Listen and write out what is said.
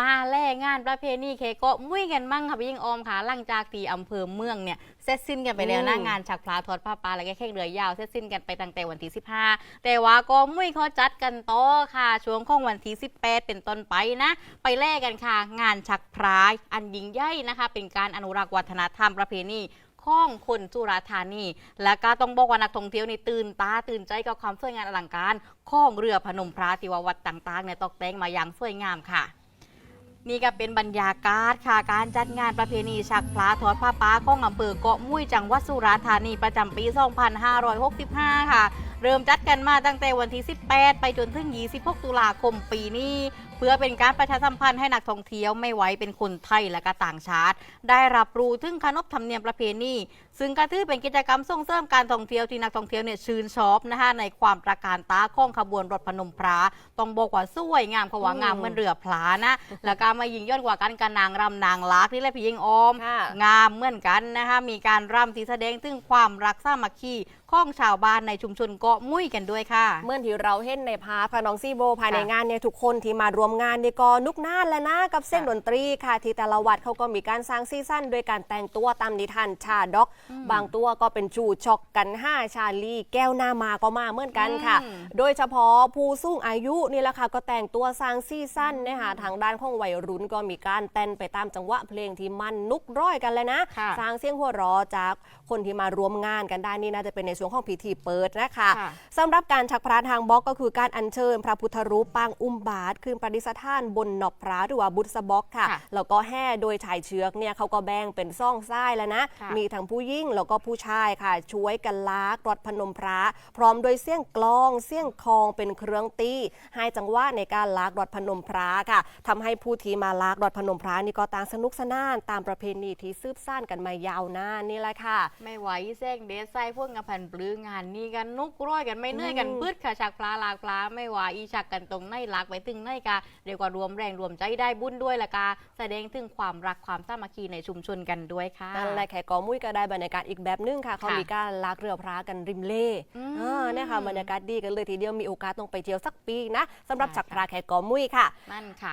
มาแล่งานประเพณีเคโกะมุ้ยกันมั่งค่ะพี่ยิงออมค่ะหลังจากที่อำเภอเมืองเนี่ยเสร็จสิ้นกันไปแล้วนะอืมงานฉักพลาทอดผ้าป่าและก็แข่งเรือยาวเสร็จสิ้นกันไปตั้งแต่วันที่ 15 แต่ว่าก็มุ้ยเขาจัดกันต่อค่ะช่วงของวันที่ 18 เป็นต้นไปนะ ไปแล่กันค่ะ งานฉักพรายอันยิ่งใหญ่นะคะ เป็นการอนุรักษ์วัฒนธรรมประเพณีของคนสุราษฎร์ธานี และก็ต้องบอกว่านักท่องเที่ยวนี่ตื่นตาตื่นใจกับความสวยงามอลังการของเรือพนมพระที่ว่าวัดต่างๆเนี่ยตกแต่งมาอย่างสวยงามค่ะ นี่ก็เป็นบรรยากาศค่ะการจัดงานประเพณีชักพลาทอดผ้าป้าของอำเภอเกาะมุ้ยจังหวัดสุราษฎร์ธานีประจำปี 2565 ค่ะ เริ่มจัดกันมาตั้งแต่วันที่ 18 ไปจนถึง 26 ตุลาคมปีนี้ เพื่อเป็นการประชาสัมพันธ์ให้นักท่องเที่ยวไม่ไว้เป็นคนไทยและก็ต่างชาติ ได้รับรู้ถึงขนบธรรมเนียมประเพณีซึ่งก็ถือเป็นกิจกรรมส่งเสริมการท่องเที่ยวที่นักท่องเที่ยวเนี่ยชื่นชอบนะคะในความตระการตาของขบวนรถพนมพระต้องบอกว่าสวยงามเขาว่างามเหมือนเรือพลานะแล้วก็มายิงยอดกว่ากันกับนางรำนางลักนี่แหละพี่ยิงออมค่ะงามเหมือนกันนะคะมีการรำที่แสดงถึงความรักสามัคคี ของชาวบ้านในชุมชนเกาะมุ้ยกันด้วยค่ะ เมื่อที่เราเห็นในภาพค่ะน้องซีโบภายในค่ะงานเนี่ยทุกคนที่มารวมงานเนี่ยก็นุกน่านและนะกับเส้นค่ะดนตรีค่ะ ที่แต่ละวัดเขาก็มีการสร้างซีซั่นโดยการแต่งตัวตามนิทานชาด็อก บางตัวก็เป็นจูช็อกกัน5ชาลีแก้วหน้ามาก็มาเหมือนกันค่ะอืมโดยเฉพาะผู้สูงอายุนี่แหละค่ะก็แต่งตัวสร้างซีซั่นนะคะทางด้านของวัยรุ่นก็มีการเต้นไปตามจังหวะเพลงที่มันนุกร้อยกันเลยนะค่ะสร้างเสียงหัวเราะจากคนที่มารวมงานกันได้นี่น่าจะเป็นในช่วงของพิธีเปิดนะคะค่ะ สำหรับการชักพระทางบล็อกก็คือการอัญเชิญ พระพุทธรูปปางอุ้มบาทคืนประดิษฐานบนหนอบพระหรือว่าบุษบล็อกค่ะ ค่ะแล้วก็แห่โดยชายเชือกเนี่ยเขาก็แบ่งเป็นซ่องซ้ายแล้วนะ ค่ะ มีทั้งผู้ยิ่งแล้วก็ผู้ชายค่ะ ช่วยกันลากรถพนมพระ พร้อมโดวยเสียงกลอง เสียงคองเป็นเครื่องตีให้จังหวะในการลากรถพนมพระค่ะทำให้ผู้ที่มาลากรถพนมพระนี่ก็ต่างสนุกสนานตามประเพณีที่ซืบซ่านกันมายาวนานนี่แหละค่ะ ไม่ไหวแซงเดซไซพวกงานพันปลื้งานนี้กันนุกร้อยกันไม่เหนื่อยกันอืมพืดค่ะชักปลาลากปลาไม่ไหวอีชักกันตรงในหลักไปถึงในกาเรียกว่ารวมแรงรวมใจได้บุญด้วยละกาแสดงถึงความรักความสามัคคีในชุมชนกันด้วยค่ะนั่นแหละแขกกอมุ้ยก็ได้บรรยากาศอีกแบบนึงค่ะ เขาค่ะมีการลากเรือพระกันริมเล่อืมเออเนี่ยค่ะบรรยากาศดีกันเลยทีเดียวมีโอกาสต้องไปเที่ยวสักปีนะสำหรับได้จักรค่ะพระแขกกอมุ้ยค่ะนั่นค่ะ